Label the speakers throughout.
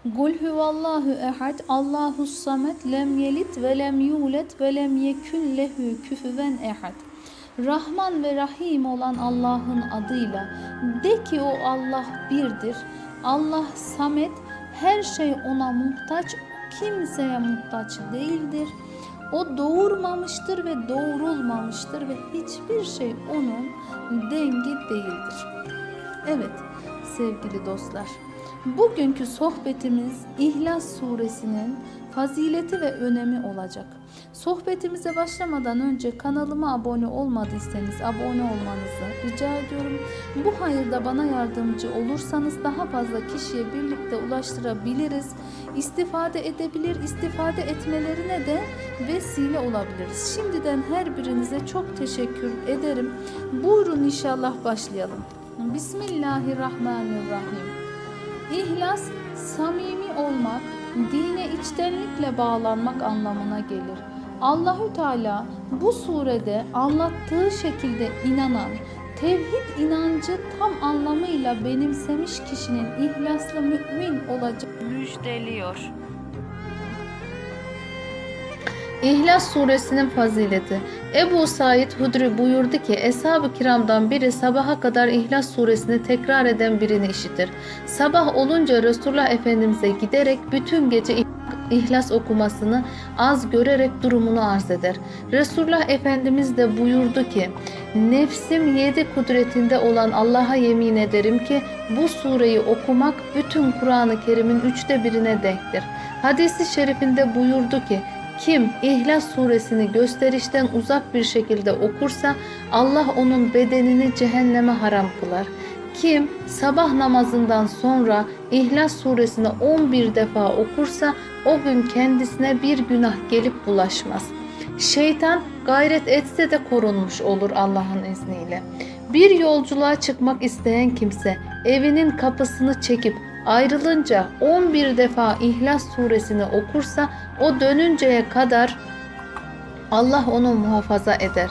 Speaker 1: Kul huvallahu ehad, Allahu samet, lem yelit ve lem yulet ve lem yekun lehu küfüven ehad. Rahman ve Rahim olan Allah'ın adıyla de ki o Allah birdir. Allah samet, her şey ona muhtaç, kimseye muhtaç değildir. O doğurmamıştır ve doğurulmamıştır ve hiçbir şey onun dengi değildir. Evet sevgili dostlar. Bugünkü sohbetimiz İhlas suresinin fazileti ve önemi olacak. Sohbetimize başlamadan önce kanalıma abone olmadıysanız abone olmanızı rica ediyorum. Bu hayırda bana yardımcı olursanız daha fazla kişiye birlikte ulaştırabiliriz. İstifade edebilir, istifade etmelerine de vesile olabiliriz. Şimdiden her birinize çok teşekkür ederim. Buyurun inşallah başlayalım. Bismillahirrahmanirrahim. İhlas, samimi olmak, dine içtenlikle bağlanmak anlamına gelir. Allahü Teala bu surede anlattığı şekilde inanan, tevhid inancı tam anlamıyla benimsemiş kişinin ihlaslı mümin olacağını müjdeliyor. İhlas suresinin fazileti. Ebu Said Hudri buyurdu ki Eshab-ı kiramdan biri sabaha kadar İhlas suresini tekrar eden birini işitir. Sabah olunca Resulullah Efendimiz'e giderek bütün gece İhlas okumasını az görerek durumunu arz eder. Resulullah Efendimiz de buyurdu ki Nefsim yedi kudretinde olan Allah'a yemin ederim ki bu sureyi okumak bütün Kur'an-ı Kerim'in üçte birine denktir. Hadisi şerifinde buyurdu ki kim İhlas suresini gösterişten uzak bir şekilde okursa Allah onun bedenini cehenneme haram kılar. Kim sabah namazından sonra İhlas suresini 11 defa okursa o gün kendisine bir günah gelip bulaşmaz. Şeytan gayret etse de korunmuş olur Allah'ın izniyle. Bir yolculuğa çıkmak isteyen kimse evinin kapısını çekip ayrılınca 11 defa İhlas suresini okursa o dönünceye kadar Allah onu muhafaza eder.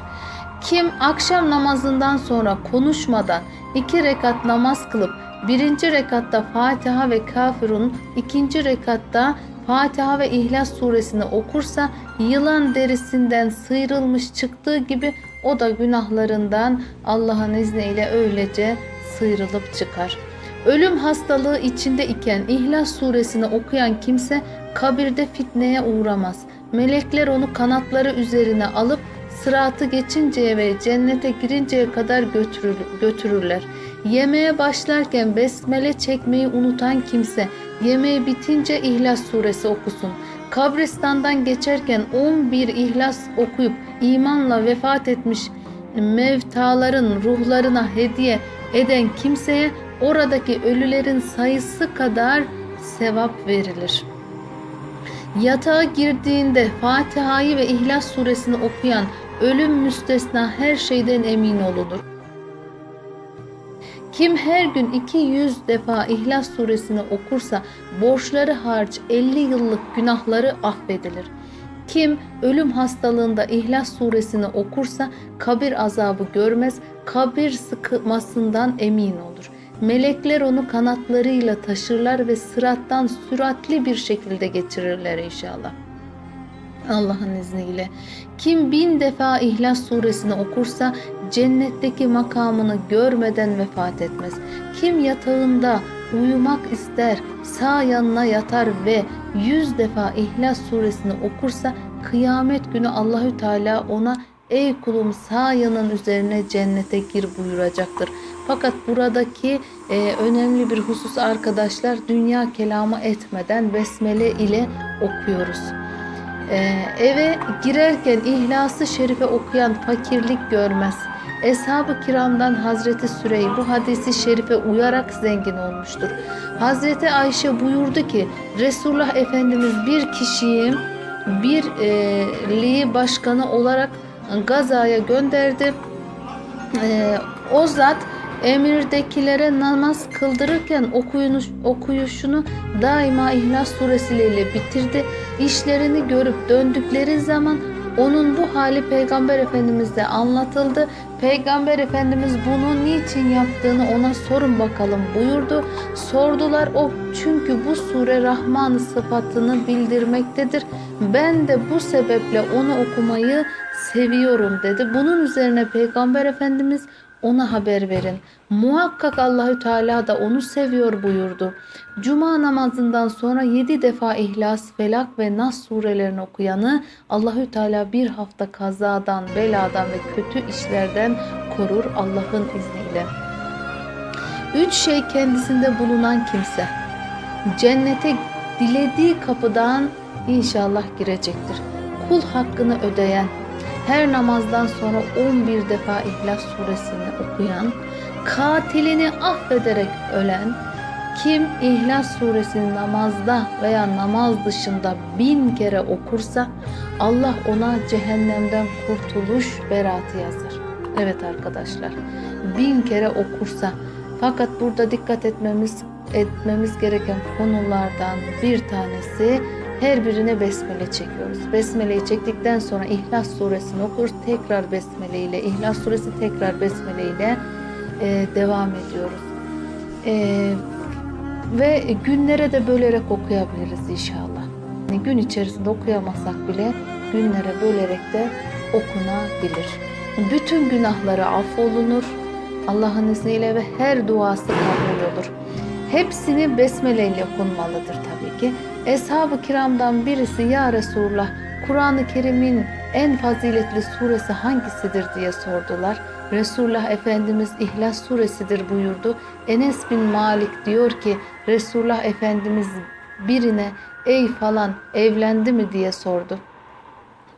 Speaker 1: Kim akşam namazından sonra konuşmadan iki rekat namaz kılıp birinci rekatta Fatiha ve Kafirun, ikinci rekatta Fatiha ve İhlas suresini okursa yılan derisinden sıyrılmış çıktığı gibi o da günahlarından Allah'ın izniyle öylece sıyrılıp çıkar. Ölüm hastalığı içinde iken İhlas suresini okuyan kimse kabirde fitneye uğramaz. Melekler onu kanatları üzerine alıp sıratı geçinceye ve cennete girinceye kadar götürür, götürürler. Yemeğe başlarken besmele çekmeyi unutan kimse yemeği bitince İhlas suresi okusun. Kabristandan geçerken 11 İhlas okuyup imanla vefat etmiş mevtaların ruhlarına hediye eden kimseye oradaki ölülerin sayısı kadar sevap verilir. Yatağa girdiğinde Fatiha'yı ve İhlas suresini okuyan ölüm müstesna her şeyden emin olunur. Kim her gün 200 defa İhlas suresini okursa borçları hariç 50 yıllık günahları affedilir. Kim ölüm hastalığında İhlas suresini okursa kabir azabı görmez, kabir sıkmasından emin olur. Melekler onu kanatlarıyla taşırlar ve sırattan süratli bir şekilde geçirirler inşallah. Allah'ın izniyle. Kim bin defa İhlas suresini okursa cennetteki makamını görmeden vefat etmez. Kim yatağında uyumak ister, sağ yanına yatar ve yüz defa İhlas suresini okursa kıyamet günü Allahü Teala ona ey kulum sağ yanın üzerine cennete gir buyuracaktır. Fakat buradaki e, önemli bir husus arkadaşlar dünya kelamı etmeden besmele ile okuyoruz. Ee, eve girerken İhlas-ı Şerife okuyan fakirlik görmez. Eshab-ı kiramdan Hazreti Sürey bu hadisi şerife uyarak zengin olmuştur. Hazreti Ayşe buyurdu ki Resulullah Efendimiz bir kişiyi bir e, başkanı olarak Gaza'ya gönderdi. E, o zat emirdekilere namaz kıldırırken okuyuş, okuyuşunu daima İhlas suresiyle bitirdi. İşlerini görüp döndükleri zaman Onun bu hali Peygamber Efendimiz'de anlatıldı. Peygamber Efendimiz bunu niçin yaptığını ona sorun bakalım buyurdu. Sordular o çünkü bu sure Rahman sıfatını bildirmektedir. Ben de bu sebeple onu okumayı seviyorum dedi. Bunun üzerine Peygamber Efendimiz ona haber verin. Muhakkak Allahü Teala da onu seviyor buyurdu. Cuma namazından sonra yedi defa İhlas, Felak ve Nas surelerini okuyanı Allahü Teala bir hafta kazadan, beladan ve kötü işlerden korur Allah'ın izniyle. Üç şey kendisinde bulunan kimse cennete dilediği kapıdan inşallah girecektir. Kul hakkını ödeyen, her namazdan sonra 11 defa İhlas suresini okuyan, katilini affederek ölen, kim İhlas suresini namazda veya namaz dışında bin kere okursa Allah ona cehennemden kurtuluş beratı yazar. Evet arkadaşlar bin kere okursa fakat burada dikkat etmemiz etmemiz gereken konulardan bir tanesi her birine besmele çekiyoruz. Besmeleyi çektikten sonra İhlas suresini okuruz. Tekrar besmele ile İhlas suresi tekrar besmele ile e, devam ediyoruz. E, ve günlere de bölerek okuyabiliriz inşallah. Yani gün içerisinde okuyamasak bile günlere bölerek de okunabilir. Bütün günahları affolunur. Allah'ın izniyle ve her duası kabul olur. Hepsini besmele ile okunmalıdır tabii ki. Eshab-ı kiramdan birisi ya Resulullah Kur'an-ı Kerim'in en faziletli suresi hangisidir diye sordular. Resulullah Efendimiz İhlas suresidir buyurdu. Enes bin Malik diyor ki Resulullah Efendimiz birine ey falan evlendi mi diye sordu.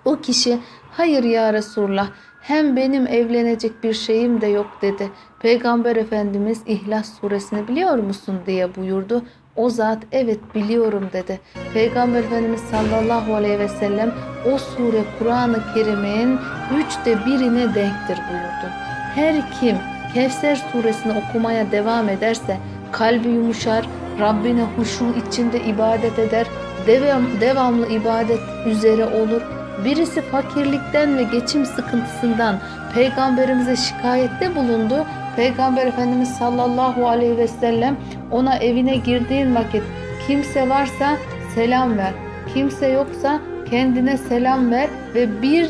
Speaker 1: O kişi hayır ya Resulullah hem benim evlenecek bir şeyim de yok dedi. Peygamber Efendimiz İhlas suresini biliyor musun diye buyurdu. O zat evet biliyorum dedi. Peygamber Efendimiz sallallahu aleyhi ve sellem o sure Kur'an-ı Kerim'in üçte birine denktir buyurdu. Her kim Kevser suresini okumaya devam ederse kalbi yumuşar, Rabbine huşu içinde ibadet eder, devam, devamlı ibadet üzere olur. Birisi fakirlikten ve geçim sıkıntısından peygamberimize şikayette bulundu. Peygamber Efendimiz sallallahu aleyhi ve sellem ona evine girdiğin vakit kimse varsa selam ver. Kimse yoksa kendine selam ver ve bir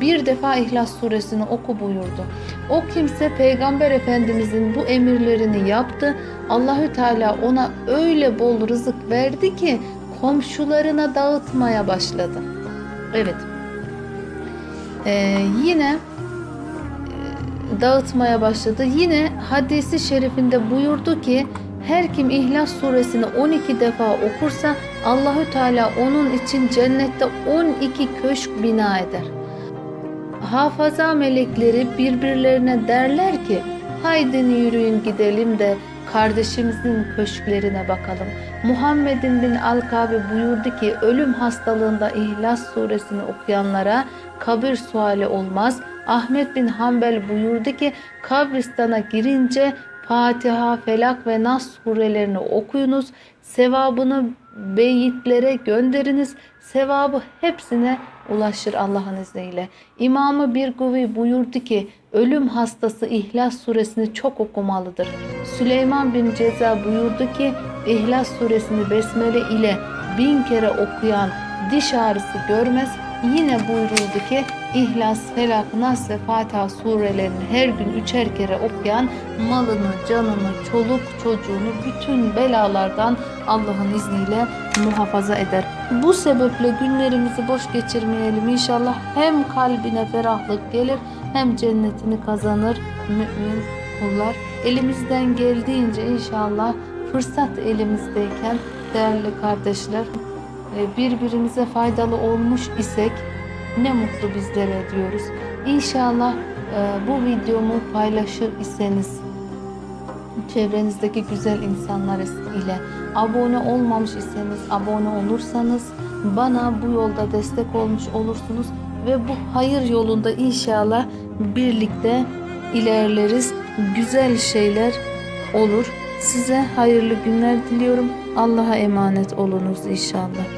Speaker 1: bir defa İhlas suresini oku buyurdu. O kimse Peygamber Efendimizin bu emirlerini yaptı. Allahü Teala ona öyle bol rızık verdi ki komşularına dağıtmaya başladı. Evet. Ee, yine dağıtmaya başladı. Yine hadisi şerifinde buyurdu ki her kim İhlas suresini 12 defa okursa Allahü Teala onun için cennette 12 köşk bina eder. Hafaza melekleri birbirlerine derler ki haydi yürüyün gidelim de kardeşimizin köşklerine bakalım. Muhammed'in bin Alkabe buyurdu ki ölüm hastalığında İhlas suresini okuyanlara kabir suali olmaz. Ahmet bin Hanbel buyurdu ki kabristana girince Fatiha, Felak ve Nas surelerini okuyunuz. Sevabını beyitlere gönderiniz. Sevabı hepsine ulaşır Allah'ın izniyle. İmamı bir guvi buyurdu ki ölüm hastası İhlas suresini çok okumalıdır. Süleyman bin Ceza buyurdu ki İhlas suresini besmele ile bin kere okuyan diş ağrısı görmez. Yine buyuruldu ki İhlas, Felak, Nas ve Fatiha surelerini her gün üçer kere okuyan malını, canını, çoluk çocuğunu bütün belalardan Allah'ın izniyle muhafaza eder. Bu sebeple günlerimizi boş geçirmeyelim. İnşallah hem kalbine ferahlık gelir hem cennetini kazanır mümin kullar. Elimizden geldiğince inşallah fırsat elimizdeyken değerli kardeşler birbirimize faydalı olmuş isek ne mutlu bizlere diyoruz. İnşallah e, bu videomu paylaşır iseniz çevrenizdeki güzel insanlar ile abone olmamış iseniz abone olursanız bana bu yolda destek olmuş olursunuz ve bu hayır yolunda inşallah birlikte ilerleriz. Güzel şeyler olur. Size hayırlı günler diliyorum. Allah'a emanet olunuz inşallah.